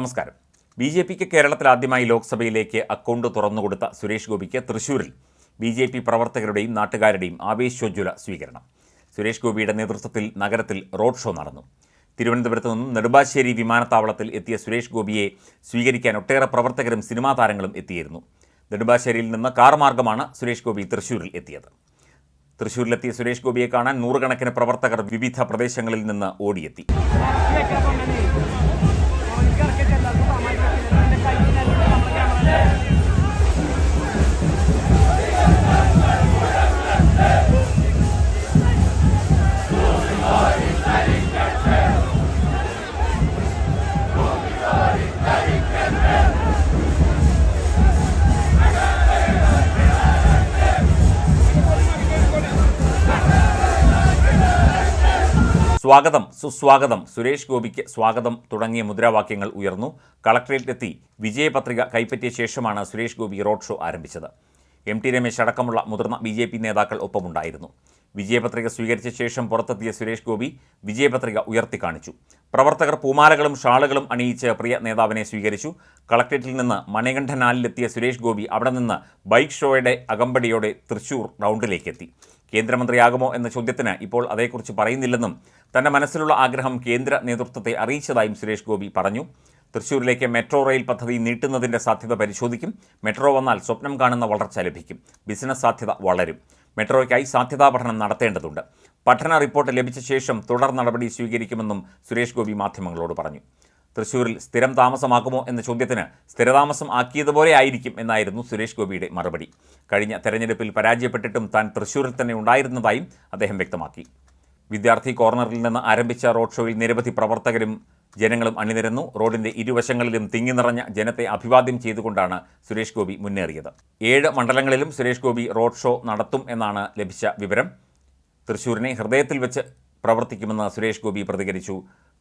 നമസ്കാരം. B J പിക്ക് കേരളത്തിൽ ആദ്യമായി ലോക്സഭയിലേക്ക് അക്കൗണ്ട് തുറന്നുകൊടുത്ത സുരേഷ് ഗോപിക്ക് തൃശൂരിൽ ബി ജെ പി പ്രവർത്തകരുടെയും നാട്ടുകാരുടെയും ആവേശോജ്വല സ്വീകരണം. സുരേഷ് ഗോപിയുടെ നേതൃത്വത്തിൽ നഗരത്തിൽ റോഡ് ഷോ നടന്നു. തിരുവനന്തപുരത്ത് നിന്നും നെടുമ്പാശ്ശേരി വിമാനത്താവളത്തിൽ എത്തിയ സുരേഷ് ഗോപിയെ സ്വീകരിക്കാൻ ഒട്ടേറെ പ്രവർത്തകരും സിനിമാ താരങ്ങളും എത്തിയിരുന്നു. നെടുമ്പാശ്ശേരിയിൽ നിന്ന് കാർ മാർഗമാണ് സുരേഷ് ഗോപി തൃശൂരിൽ എത്തിയത്. തൃശൂരിലെത്തിയ സുരേഷ് ഗോപിയെ കാണാൻ നൂറുകണക്കിന് പ്രവർത്തകർ വിവിധ പ്രദേശങ്ങളിൽ നിന്ന് ഓടിയെത്തി. സ്വാഗതം സുസ്വാഗതം. സുരേഷ് ഗോപിക്ക് സ്വാഗതം തുടങ്ങിയ മുദ്രാവാക്യങ്ങൾ ഉയർന്നു. കളക്ടറേറ്റിലെത്തി വിജയപത്രിക കൈപ്പറ്റിയ ശേഷമാണ് സുരേഷ് ഗോപി റോഡ് ഷോ ആരംഭിച്ചത്. എം ടി രമേശ് അടക്കമുള്ള മുതിർന്ന ബി ജെ പി നേതാക്കൾ ഒപ്പമുണ്ടായിരുന്നു. വിജയപത്രിക സ്വീകരിച്ച ശേഷം പുറത്തെത്തിയ സുരേഷ് ഗോപി വിജയപത്രിക ഉയർത്തി കാണിച്ചു. പ്രവർത്തകർ പൂമാലകളും ഷാളുകളും അണിയിച്ച് പ്രിയ നേതാവിനെ സ്വീകരിച്ചു. കളക്ടറേറ്റിൽ നിന്ന് മണികണ്ഠനാലിലെത്തിയ സുരേഷ് ഗോപി അവിടെ നിന്ന് ബൈക്ക് ഷോയുടെ അകമ്പടിയോടെ തൃശൂർ റൗണ്ടിലേക്കെത്തി. കേന്ദ്രമന്ത്രിയാകുമോ എന്ന ചോദ്യത്തിന് ഇപ്പോൾ അതേക്കുറിച്ച് പറയുന്നില്ലെന്നും തന്റെ മനസ്സിലുള്ള ആഗ്രഹം കേന്ദ്ര നേതൃത്വത്തെ അറിയിച്ചതായും സുരേഷ് ഗോപി പറഞ്ഞു. തൃശൂരിലേക്ക് മെട്രോ റെയിൽ പദ്ധതി നീട്ടുന്നതിന്റെ സാധ്യത പരിശോധിക്കും. മെട്രോ വന്നാൽ സ്വപ്നം കാണുന്ന വളർച്ച ലഭിക്കും. ബിസിനസ് സാധ്യത വളരും. മെട്രോയ്ക്കായി സാധ്യതാ പഠനം നടത്തേണ്ടതുണ്ട്. പഠന റിപ്പോർട്ട് ലഭിച്ച ശേഷം തുടർ നടപടി സ്വീകരിക്കുമെന്നും സുരേഷ് ഗോപി മാധ്യമങ്ങളോട് പറഞ്ഞു. തൃശൂരിൽ സ്ഥിരം താമസമാക്കുമോ എന്ന ചോദ്യത്തിന് സ്ഥിരതാമസം ആക്കിയതുപോലെ ആയിരിക്കും എന്നായിരുന്നു സുരേഷ് ഗോപിയുടെ മറുപടി. കഴിഞ്ഞ തെരഞ്ഞെടുപ്പിൽ പരാജയപ്പെട്ടിട്ടും താൻ തൃശൂരിൽ തന്നെ ഉണ്ടായിരുന്നതായും അദ്ദേഹം വ്യക്തമാക്കി. വിദ്യാർത്ഥി കോർണറിൽ നിന്ന് ആരംഭിച്ച റോഡ് ഷോയിൽ നിരവധി പ്രവർത്തകരും ജനങ്ങളും അണിനിരന്നു. റോഡിന്റെ ഇരുവശങ്ങളിലും തിങ്ങി നിറഞ്ഞ ജനത്തെ അഭിവാദ്യം ചെയ്തുകൊണ്ടാണ് സുരേഷ് ഗോപി മുന്നേറിയത്. ഏഴ് മണ്ഡലങ്ങളിലും സുരേഷ് ഗോപി റോഡ് ഷോ നടത്തും എന്നാണ് ലഭിച്ച വിവരം. തൃശൂരിനെ ഹൃദയത്തിൽ വെച്ച് പ്രവർത്തിക്കുമെന്ന് സുരേഷ് ഗോപി പ്രതികരിച്ചു.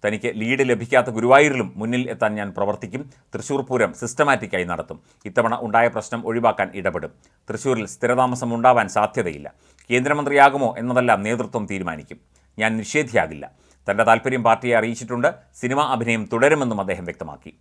തനിക്ക് ലീഡ് ലഭിക്കാത്ത ഗുരുവായൂരിലും മുന്നിൽ എത്താൻ ഞാൻ പ്രവർത്തിക്കും. തൃശൂർ പൂരം സിസ്റ്റമാറ്റിക്കായി നടത്തും. ഇത്തവണ ഉണ്ടായ പ്രശ്നം ഒഴിവാക്കാൻ ഇടപെടും. തൃശൂരിൽ സ്ഥിരതാമസം ഉണ്ടാവാൻ സാധ്യതയില്ല. കേന്ദ്രമന്ത്രിയാകുമോ എന്നതെല്ലാം നേതൃത്വം തീരുമാനിക്കും. ഞാൻ നിഷേധിയാകില്ല. തന്റെ താൽപ്പര്യം പാർട്ടിയെ അറിയിച്ചിട്ടുണ്ട്. സിനിമാ അഭിനയം തുടരുമെന്നും അദ്ദേഹം വ്യക്തമാക്കി.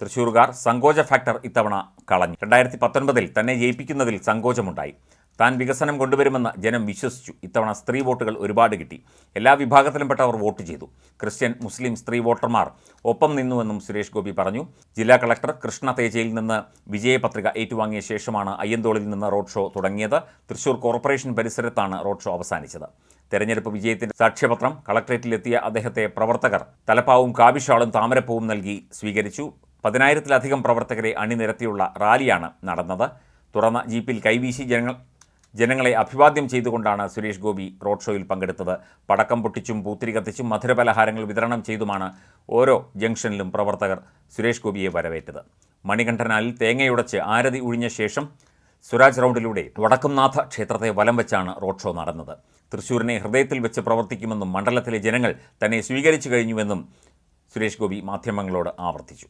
തൃശ്ശൂർകാർ സങ്കോച ഫാക്ടർ ഇത്തവണ കളഞ്ഞു. രണ്ടായിരത്തി പത്തൊൻപതിൽ തന്നെ ജയിപ്പിക്കുന്നതിൽ സങ്കോചമുണ്ടായി. താൻ വികസനം കൊണ്ടുവരുമെന്ന് ജനം വിശ്വസിച്ചു. ഇത്തവണ സ്ത്രീ വോട്ടുകൾ ഒരുപാട് കിട്ടി. എല്ലാ വിഭാഗത്തിലും പെട്ടവർ വോട്ട് ചെയ്തു. ക്രിസ്ത്യൻ മുസ്ലിം സ്ത്രീ വോട്ടർമാർ ഒപ്പം നിന്നുവെന്നും സുരേഷ് ഗോപി പറഞ്ഞു. ജില്ലാ കളക്ടർ കൃഷ്ണ തേജയിൽ നിന്ന് വിജയപത്രിക ഏറ്റുവാങ്ങിയ ശേഷമാണ് അയ്യന്തോളിൽ നിന്ന് റോഡ് ഷോ തുടങ്ങിയത്. തൃശൂർ കോർപ്പറേഷൻ പരിസരത്താണ് റോഡ് ഷോ അവസാനിച്ചത്. തെരഞ്ഞെടുപ്പ് വിജയത്തിന്റെ സാക്ഷ്യപത്രം കളക്ട്രേറ്റിലെത്തിയ അദ്ദേഹത്തെ പ്രവർത്തകർ തലപ്പാവും കാവിഷാളും താമരപ്പൂവും നൽകി സ്വീകരിച്ചു. പതിനായിരത്തിലധികം പ്രവർത്തകരെ അണിനിരത്തിയുള്ള റാലിയാണ് നടന്നത്. തുറന്ന ജീപ്പിൽ കൈവീശി ജനങ്ങൾ ജനങ്ങളെ അഭിവാദ്യം ചെയ്തുകൊണ്ടാണ് സുരേഷ് ഗോപി റോഡ് ഷോയിൽ പങ്കെടുത്തത്. പടക്കം പൊട്ടിച്ചും പൂത്തിരി കത്തിച്ചും മധുരപലഹാരങ്ങൾ വിതരണം ചെയ്തുമാണ് ഓരോ ജംഗ്ഷനിലും പ്രവർത്തകർ സുരേഷ് ഗോപിയെ വരവേറ്റത്. മണികണ്ഠനാലിൽ തേങ്ങയുടച്ച് ആരതി ഒഴിഞ്ഞ ശേഷം സ്വരാജ് റൗണ്ടിലൂടെ വടക്കുംനാഥ ക്ഷേത്രത്തെ വലം വെച്ചാണ് റോഡ് ഷോ നടന്നത്. തൃശൂരിനെ ഹൃദയത്തിൽ വെച്ച് പ്രവർത്തിക്കുമെന്നും മണ്ഡലത്തിലെ ജനങ്ങൾ തന്നെ സ്വീകരിച്ചു കഴിഞ്ഞുവെന്നും സുരേഷ് ഗോപി മാധ്യമങ്ങളോട് ആവർത്തിച്ചു.